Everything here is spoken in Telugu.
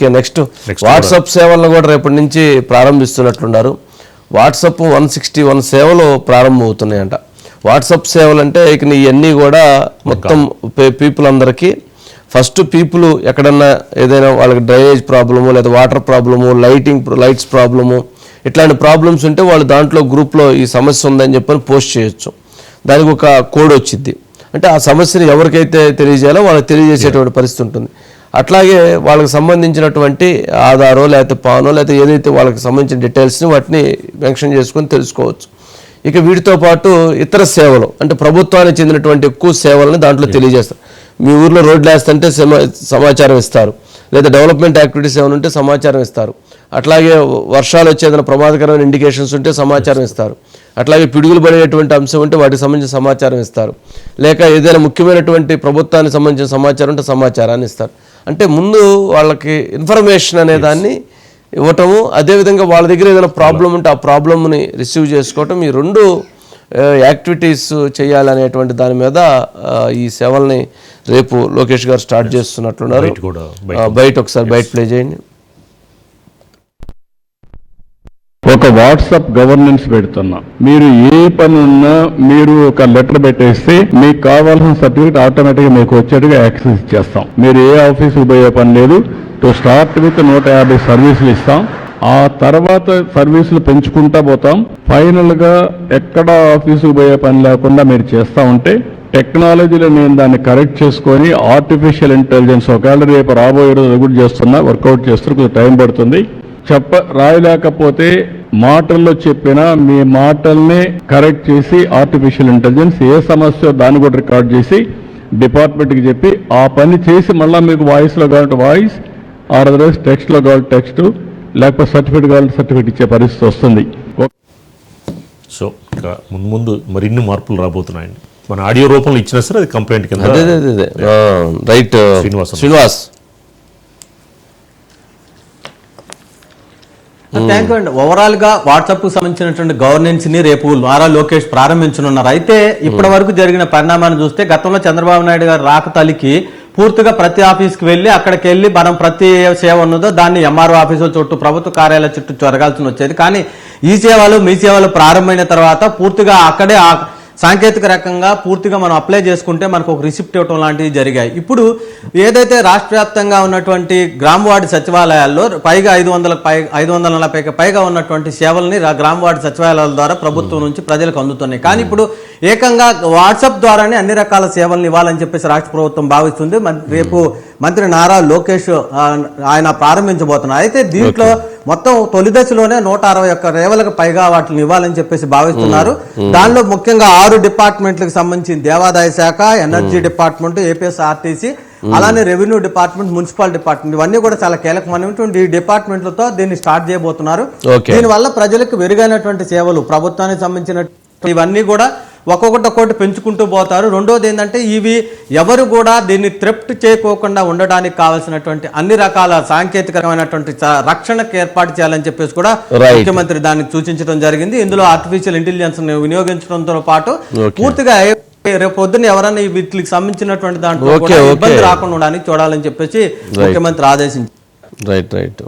ఓకే నెక్స్ట్ వాట్సాప్ సేవలను కూడా రేపటి నుంచి ప్రారంభిస్తున్నట్లున్నారు. వాట్సాప్ వన్ సిక్స్టీ వన్ సేవలు ప్రారంభమవుతున్నాయంట. వాట్సాప్ సేవలు అంటే ఇక ఇవన్నీ కూడా మొత్తం పీపుల్ అందరికీ ఫస్ట్ పీపుల్ ఎక్కడన్నా ఏదైనా వాళ్ళకి డ్రైనేజ్ ప్రాబ్లము లేదా water problem lighting lights problem ఇట్లాంటి ప్రాబ్లమ్స్ ఉంటే వాళ్ళు దాంట్లో గ్రూప్లో ఈ సమస్య ఉందని చెప్పని పోస్ట్ చేయొచ్చు. దానికి ఒక కోడ్ వచ్చింది అంటే ఆ సమస్యను ఎవరికైతే తెలియజేయాలో వాళ్ళకి తెలియజేసేటువంటి పరిస్థితి ఉంటుంది. అట్లాగే వాళ్ళకి సంబంధించినటువంటి ఆధారో లేకపోతే పానో లేకపోతే ఏదైతే వాళ్ళకి సంబంధించిన డీటెయిల్స్ని వాటిని మెన్షన్ చేసుకొని తెలుసుకోవచ్చు. ఇక వీటితో పాటు ఇతర సేవలు అంటే ప్రభుత్వానికి చెందినటువంటి ఎక్కువ సేవలను దాంట్లో తెలియజేస్తారు. మీ ఊర్లో రోడ్లు వేస్తుంటే సమా సమాచారం ఇస్తారు. లేదా డెవలప్మెంట్ యాక్టివిటీస్ ఏమైనా ఉంటే సమాచారం ఇస్తారు. అట్లాగే వర్షాలు వచ్చే ఏదైనా ప్రమాదకరమైన ఇండికేషన్స్ ఉంటే సమాచారం ఇస్తారు. అట్లాగే పిడుగులు పడేటువంటి అంశం ఉంటే వాటికి సంబంధించిన సమాచారం ఇస్తారు. లేక ఏదైనా ముఖ్యమైనటువంటి ప్రభుత్వానికి సంబంధించిన సమాచారం ఉంటే సమాచారాన్ని ఇస్తారు. అంటే ముందు వాళ్ళకి ఇన్ఫర్మేషన్ అనే దాన్ని ఇవ్వటము అదేవిధంగా వాళ్ళ దగ్గర ఏదైనా ప్రాబ్లం ఉంటే ఆ ప్రాబ్లమ్ని రిసీవ్ చేసుకోవటం ఈ రెండు యాక్టివిటీస్ చేయాలనేటువంటి దాని మీద ఈ సేవల్ని రేపు లోకేష్ గారు స్టార్ట్ చేస్తున్నట్లున్నారు. బయట ఒకసారి బయట ప్లే చేయండి. ఒక వాట్సాప్ గవర్నెన్స్ పెడుతున్నాం. మీరు ఏ పని ఉన్నా మీరు ఒక లెటర్ పెట్టేస్తే మీకు కావాల్సిన సర్టిఫికేట్ ఆటోమేటిక్గా మీకు వచ్చేట్టుగా యాక్సెస్ ఇచ్చేస్తాం. మీరు ఏ ఆఫీస్కి పోయే పని లేదు. టు స్టార్ట్ విత్ నూట యాభై సర్వీసులు ఇస్తాం. ఆ తర్వాత సర్వీసులు పెంచుకుంటా పోతాం. ఫైనల్గా ఎక్కడ ఆఫీసుకు పోయే పని లేకుండా మీరు చేస్తా ఉంటే టెక్నాలజీలో నేను దాన్ని కరెక్ట్ చేసుకొని ఆర్టిఫిషియల్ ఇంటెలిజెన్స్ ఒకవేళ రేపు రాబోయే రోజు కూడా చేస్తున్నా వర్కౌట్ చేస్తున్నా కొంచెం టైం పడుతుంది. చెప్ప రాయలేకపోతే మాటల్లో చెప్పినా మీ మాటల్ని కరెక్ట్ చేసి ఆర్టిఫిషియల్ ఇంటెలిజెన్స్ ఏ సమస్య దాన్ని కూడా రికార్డ్ చేసి డిపార్ట్మెంట్కి చెప్పి ఆ పని చేసి మళ్ళీ మీకు వాయిస్లో కావాలంటే వాయిస్ ఆర్ అదర్వైజ్ టెక్స్ట్లో కావాలి టెక్స్ట్ లేకపోతే సర్టిఫికేట్ కావాలంటే సర్టిఫికేట్ ఇచ్చే పరిస్థితి వస్తుంది. సో ఇంకా ముందు ముందు మరిన్ని మార్పులు రాబోతున్నాయండి. మన ఆడియో రూపంలో ఇచ్చినా సరే అది కంప్లైంట్ కింద అదే అదే అదే right. Srinivas. Srinivas. Thank you అండి ఓవరాల్గా వాట్సాప్కు సంబంధించినటువంటి గవర్నెన్స్ని రేపు నారా లోకేష్ ప్రారంభించనున్నారు. అయితే ఇప్పటి వరకు జరిగిన పరిణామాన్ని చూస్తే గతంలో చంద్రబాబు నాయుడు గారు రాక తలికి పూర్తిగా ప్రతి ఆఫీస్కి వెళ్ళి అక్కడికి వెళ్ళి మనం ప్రతి సేవ ఉన్నదో దాన్ని ఎంఆర్ఓ ఆఫీసుల చుట్టూ ప్రభుత్వ కార్యాలయాల చుట్టూ జరగాల్సి వచ్చేది. కానీ ఈ సేవలు మీ సేవలు ప్రారంభమైన తర్వాత పూర్తిగా అక్కడే సాంకేతిక రకంగా పూర్తిగా మనం అప్లై చేసుకుంటే మనకు ఒక రిసిప్ట్ ఇవ్వటం లాంటివి జరిగాయి. ఇప్పుడు ఏదైతే రాష్ట్ర వ్యాప్తంగా ఉన్నటువంటి గ్రామ వార్డు సచివాలయాల్లో పైగా ఐదు వందల పై ఐదు వందల నలభైకి పైగా ఉన్నటువంటి సేవల్ని రా- గ్రామ వార్డు సచివాలయాల ద్వారా ప్రభుత్వం నుంచి ప్రజలకు అందుతున్నాయి. కానీ ఇప్పుడు ఏకంగా వాట్సాప్ ద్వారానే అన్ని రకాల సేవలను ఇవ్వాలని చెప్పేసి రాష్ట్ర ప్రభుత్వం భావిస్తుంది. రేపు మంత్రి నారా లోకేష్ ఆయన ప్రారంభించబోతున్నారు. అయితే దీంట్లో మొత్తం తొలి దశలోనే నూట అరవై ఒక్క రేవలకు పైగా వాటిని ఇవ్వాలని చెప్పేసి భావిస్తున్నారు. దానిలో ముఖ్యంగా ఆరు డిపార్ట్మెంట్లకు సంబంధించి దేవాదాయ శాఖ ఎనర్జీ డిపార్ట్మెంట్ ఏపీఎస్ ఆర్టీసీ అలానే రెవెన్యూ డిపార్ట్మెంట్ మున్సిపల్ డిపార్ట్మెంట్ ఇవన్నీ కూడా చాలా కీలకమైనటువంటి ఈ డిపార్ట్మెంట్లతో దీన్ని స్టార్ట్ చేయబోతున్నారు. దీనివల్ల ప్రజలకు మెరుగైనటువంటి సేవలు ప్రభుత్వానికి సంబంధించిన ఇవన్నీ కూడా ఒక్కొక్కటి ఒక్కొక్కటి పెంచుకుంటూ పోతారు రెండోది ఏంటంటే ఇవి ఎవరు కూడా దీన్ని థ్రెఫ్ట్ చేయకోకుండా ఉండడానికి కావాల్సినటువంటి అన్ని రకాల సాంకేతికమైనటువంటి రక్షణకు ఏర్పాటు చేయాలని చెప్పేసి కూడా. ముఖ్యమంత్రి దానికి సూచించడం జరిగింది ఇందులో ఆర్టిఫిషియల్ ఇంటెలిజెన్స్ వినియోగించడంతో పాటు. పూర్తిగా రేపు పొద్దున్న ఎవరైనా వీటికి సంబంధించినటువంటి దాంట్లో. ఇబ్బంది రాకుండా ఉండడానికి చూడాలని చెప్పేసి ముఖ్యమంత్రి ఆదేశించారు రైట్ రైట్